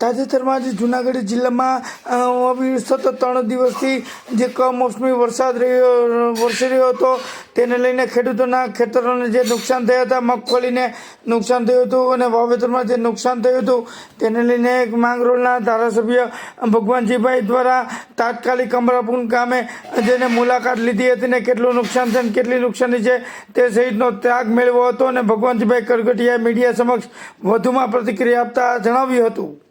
તાજેતરમાં જ જુનાગઢ જિલ્લામાં સતત ત્રણ દિવસથી જે કમોસમી વરસાદ રહ્યો, વરસી રહ્યો હતો, તેને લઈને ખેડૂતોના ખેતરોને જે નુકસાન થયા હતા, મગફળીને નુકસાન થયું હતું અને વાવેતરમાં જે નુકસાન થયું હતું, તેને લઈને એક માંગરોળના ધારાસભ્ય ભગવાનજીભાઈ દ્વારા તાત્કાલિક અમરાપુર ગામે જેને મુલાકાત લીધી હતી ને કેટલું નુકસાન છે ને કેટલી નુકસાની છે તે સહિતનો ત્યાગ મેળવ્યો હતો અને ભગવાનજીભાઈ કરગટિયાએ મીડિયા સમક્ષ વધુમાં પ્રતિક્રિયા આપતા જણાવ્યું હતું.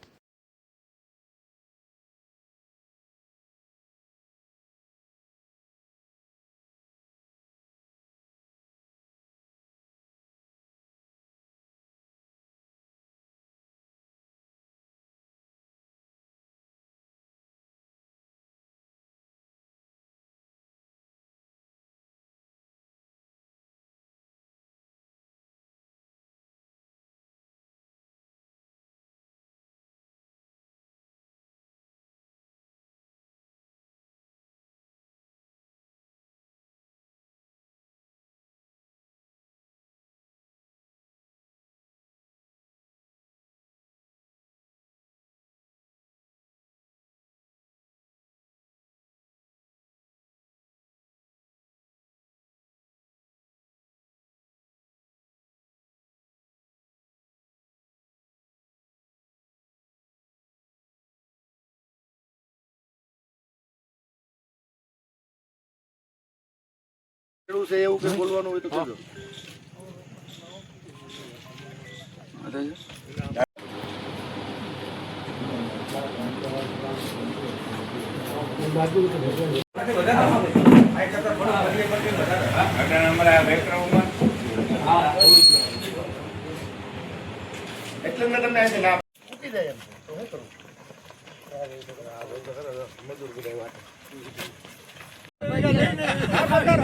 ખેડૂત છે એવું કે બોલવાનું હોય તો કહેજો એટલે મેં તમને આજે ના મૂકી જાય એમ તો શું કરું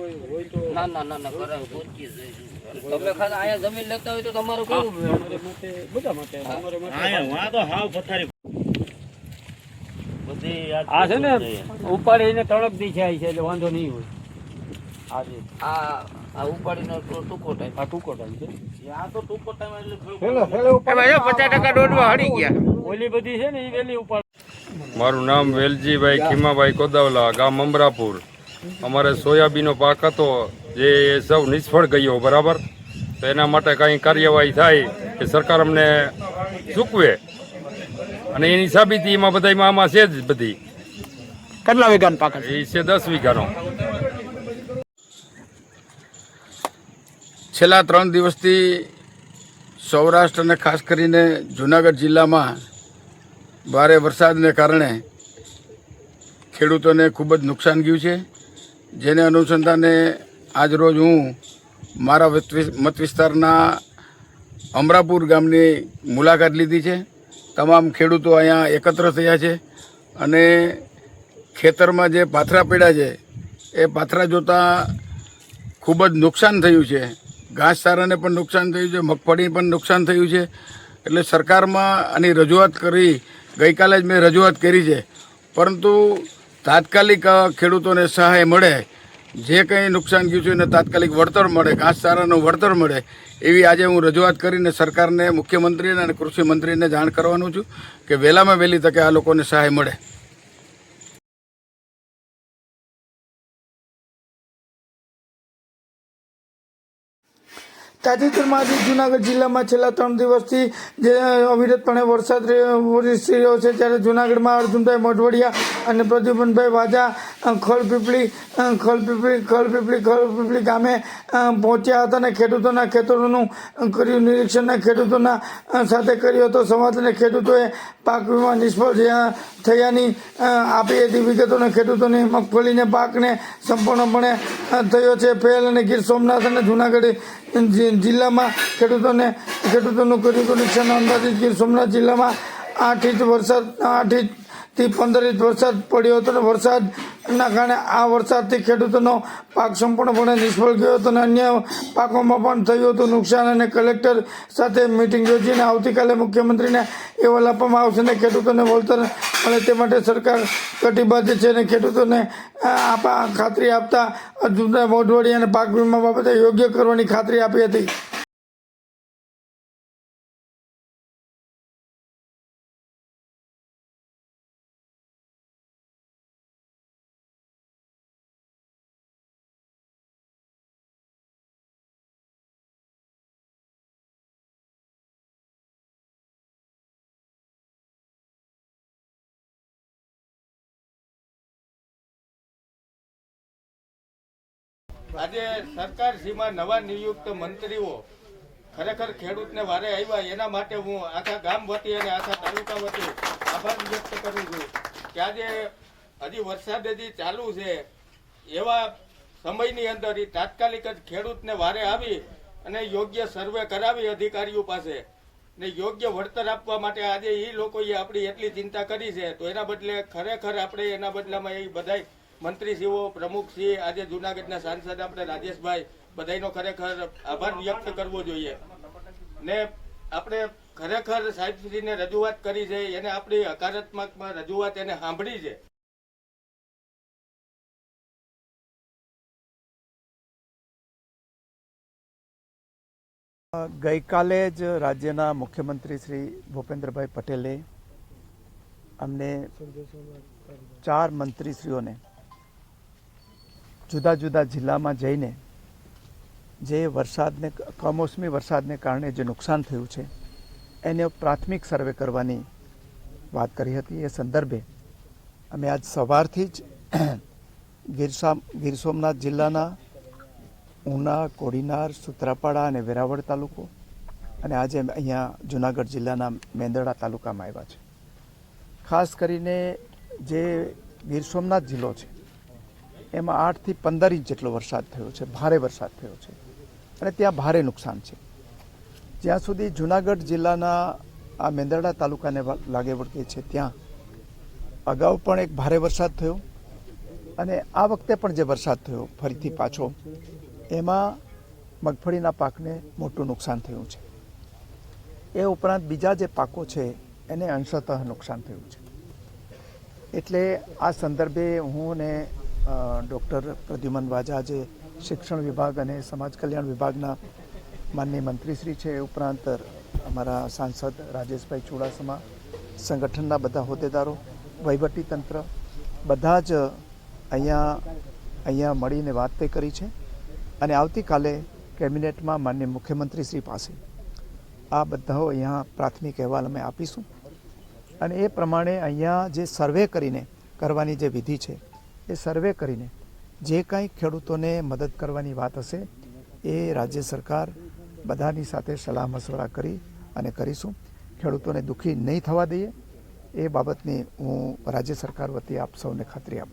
તો શું કરું ના ના ના ના કરાવ પૂછી તમે ખાલી અહીંયા જમીન લેતા હોય તો તમારું કેવું આ છે ને ઉપાડીને તળપ દી છે છે એટલે વાંધો નહીં હોય. આ આ આ ઉપાડીનો ટૂંકો ટાઈમ આ ટૂંકો ટાઈમ છે. ઓલી બધી છે ને એ વેલી ઉપાડ. મારું નામ વેલજીભાઈ ખીમાભાઈ કોદાવલા ગામ અમરાપુર. અમારે સોયાબીનનો પાક હતો જે સૌ નિષ્ફળ ગયો બરાબર? તો એના માટે કંઈ કાર્યવાહી થાય એ સરકાર અમને ચૂકવે. અને એની સાબિતી એમાં બધા આમાં છે જ બધી. કેટલા વીઘાનો પાક એ છે દસ વીઘાનો. છેલ્લા ત્રણ દિવસથી સૌરાષ્ટ્ર અને ખાસ કરીને જુનાગઢ જિલ્લામાં ભારે વરસાદને કારણે ખેડૂતોને ખૂબ જ નુકસાન ગયું છે. જેને અનુસંધાને આજરોજ હું મારા મત વિસ્તારના અમરાપુર ગામની મુલાકાત લીધી છે. તમામ ખેડૂતો અહીંયા એકત્ર થયા છે અને ખેતરમાં જે પાથરા પડ્યા છે, એ પાથરા જોતાં ખૂબ જ નુકસાન થયું છે. ઘાસચારાને પણ નુકસાન થયું છે મગફળી પણ નુકસાન થયું છે. એટલે સરકારમાં આની રજૂઆત કરી, ગઈકાલે જ મેં રજૂઆત કરી છે. પરંતુ તાત્કાલિક ખેડૂતોને સહાય મળે, જે કંઈ નુકસાન ગયું છે એને તાત્કાલિક વળતર મળે, ઘાસચારાનું વળતર મળે, એવી આજે હું રજૂઆત કરીને સરકારને, મુખ્યમંત્રીને અને કૃષિ મંત્રીને જાણ કરવાનું છું કે વહેલામાં વહેલી તકે આ લોકોને સહાય મળે. તાજેતરમાં આજે જુનાગઢ જિલ્લામાં છેલ્લા ત્રણ દિવસથી જે અવિરતપણે વરસાદ વરસી રહ્યો છે, ત્યારે જુનાગઢમાં અર્જુનભાઈ મોઢવડિયા અને પ્રદ્યુમનભાઈ વાજા ખલપીપળી ખલપીપળી ખલપીપળી ખલપીપળી ગામે પહોંચ્યા હતા અને ખેડૂતોના ખેતરોનું કર્યું નિરીક્ષણ ખેડૂતોના સાથે કર્યો હતો સંવાદ અને ખેડૂતોએ પાક વીમા નિષ્ફળ થયા, થયાની આપી હતી વિગતોને ખેડૂતોની મગફળીને પાકને સંપૂર્ણપણે થયો છે. ફેલ અને ગીર સોમનાથ અને જુનાગઢ જિલ્લામાં ખેડૂતોને ખેડૂતોનું કર્યું નુકસાન અંદાજિત ગીર સોમનાથ જિલ્લામાં આઠ ઇંચ વરસાદ, આઠ ઇંચથી પંદર ઇંચ વરસાદ પડ્યો હતો અને વરસાદ ના કારણે આ વરસાદથી ખેડૂતોનો પાક સંપૂર્ણપણે નિષ્ફળ ગયો હતો અને અન્ય પાકોમાં પણ થયું હતું નુકસાન અને કલેક્ટર સાથે મિટિંગ યોજીને આવતીકાલે મુખ્યમંત્રીને અહેવાલ આપવામાં આવશે અને ખેડૂતોને વળતર મળે તે માટે સરકાર કટિબદ્ધ છે અને ખેડૂતોને આપા ખાતરી આપતા અર્જુનભાઈ અને પાક વીમા બાબતે યોગ્ય કરવાની ખાતરી આપી હતી. આજે સરકાર સીમા નવા નિયુક્ત મંત્રીઓ ખરેખર ખેડૂતને વારે આવ્યા. એના માટે હું આખા ગામ વતી અને આખા તાલુકા વતી આભાર વ્યક્ત કરું છું કે આજે હજી વરસાદ હજી ચાલુ છે. એવા સમયની અંદર એ તાત્કાલિક જ ખેડૂતને વારે આવી અને યોગ્ય સર્વે કરાવી અધિકારીઓ પાસે ને યોગ્ય વળતર આપવા માટે આજે એ લોકોએ આપણી એટલી ચિંતા કરી છે. તો એના બદલે ખરેખર આપણે એના બદલામાં એ બધાય મંત્રીશ્રીઓ પ્રમુખશ્રી આજે જુનાગઢના સાંસદ આપણે રાજેશભાઈ, બધાનો ખરેખર આભાર વ્યક્ત કરવો જોઈએ. ને આપણે ખરેખર સાહેબશ્રીને રજૂઆત કરી છે, એને આપણી હકારાત્મકમાં રજૂઆત એને સાંભળી છે. ગઈકાલે જ રાજ્યના મુખ્યમંત્રી શ્રી ભૂપેન્દ્રભાઈ પટેલે અમને ચાર મંત્રીશ્રીઓને જુદા જુદા જિલ્લામાં જઈને જે વરસાદને, કમોસમી વરસાદને કારણે જે નુકસાન થયું છે, એને પ્રાથમિક સર્વે કરવાની વાત કરી હતી. એ સંદર્ભે અમે આજ સવારથી જ ગીરસા ગીર સોમનાથ જિલ્લાના ઉના, કોડીનાર, સુત્રાપાડા અને વેરાવળ તાલુકો અને આજે અહીંયા જુનાગઢ જિલ્લાના મેંદરડા તાલુકામાં આવ્યા છે. ખાસ કરીને જે ગીર સોમનાથ જિલ્લો છે એમાં આઠથી પંદર ઇંચ જેટલો વરસાદ થયો છે, ભારે વરસાદ થયો છે. અને ત્યાં ભારે નુકસાન છે. જ્યાં સુધી જુનાગઢ જિલ્લાના આ મેંદરડા તાલુકાને લાગે વળગે છે, ત્યાં અગાઉ પણ એક ભારે વરસાદ થયો અને આ વખતે પણ જે વરસાદ થયો ફરીથી પાછો, એમાં મગફળીના પાકને મોટું નુકસાન થયું છે. એ ઉપરાંત બીજા જે પાકો છે, એને અંશતઃ નુકસાન થયું છે. એટલે આ સંદર્ભે હું ને ડૉક્ટર પ્રદ્યુમન વાજા જે શિક્ષણ વિભાગ અને સમાજ કલ્યાણ વિભાગના માનનીય મંત્રીશ્રી છે. એ ઉપરાંત અમારા સાંસદ રાજેશભાઈ ચુડાસમા, સંગઠનના બધા હોદ્દેદારો તંત્ર બધા જ અહીંયા અહીંયા મળીને વાત તે કરી છે અને આવતીકાલે કેબિનેટમાં માન્ય મુખ્યમંત્રી શ્રી પાસે આ બધાઓ અહીંયા પ્રાથમિક અહેવાલ અમે આપીશું. અને એ પ્રમાણે અહીંયા જે સર્વે કરીને કરવાની જે વિધિ છે એ સર્વે કરીને જે કાંઈ ખેડૂતોને મદદ કરવાની વાત હશે, એ રાજ્ય સરકાર બધાની સાથે સલાહ મશવરા કરી અને કરીશું. ખેડૂતોને દુઃખી નહીં થવા દઈએ. એ બાબતની હું રાજ્ય સરકાર વતી આપ સૌને ખાતરી આપું